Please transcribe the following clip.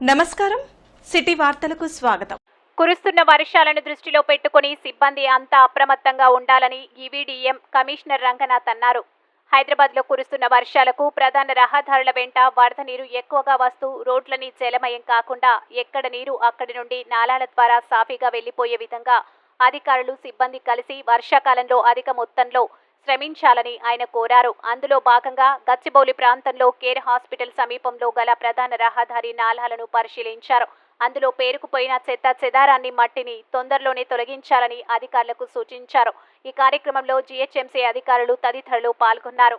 నమస్కారం. సిటీ వార్తలకు స్వాగతం. కురుస్తున్న వర్షాలను దృష్టిలో పెట్టుకుని సిబ్బంది అంతా అప్రమత్తంగా ఉండాలని ఈవీడీఎం కమిషనర్ రంగనాథ్ అన్నారు. హైదరాబాద్లో కురుస్తున్న వర్షాలకు ప్రధాన రహదారుల వెంట వరద నీరు ఎక్కువగా వస్తూ రోడ్లని జలమయం కాకుండా ఎక్కడ నీరు అక్కడి నుండి నాలాల ద్వారా సాఫీగా వెళ్ళిపోయే విధంగా అధికారులు సిబ్బంది కలిసి వర్షాకాలంలో అధిక మొత్తంలో శ్రమించాలని ఆయన కోరారు. అందులో భాగంగా గచ్చిబౌలి ప్రాంతంలో కేర్ హాస్పిటల్ సమీపంలో గల ప్రధాన రహదారి నాలాలను పరిశీలించారు. అందులో పేరుకుపోయిన చెత్త చెదారాన్ని మట్టిని తొందరలోనే తొలగించాలని అధికారులకు సూచించారు. ఈ కార్యక్రమంలో జీహెచ్ఎంసీ అధికారులు తదితరులు పాల్గొన్నారు.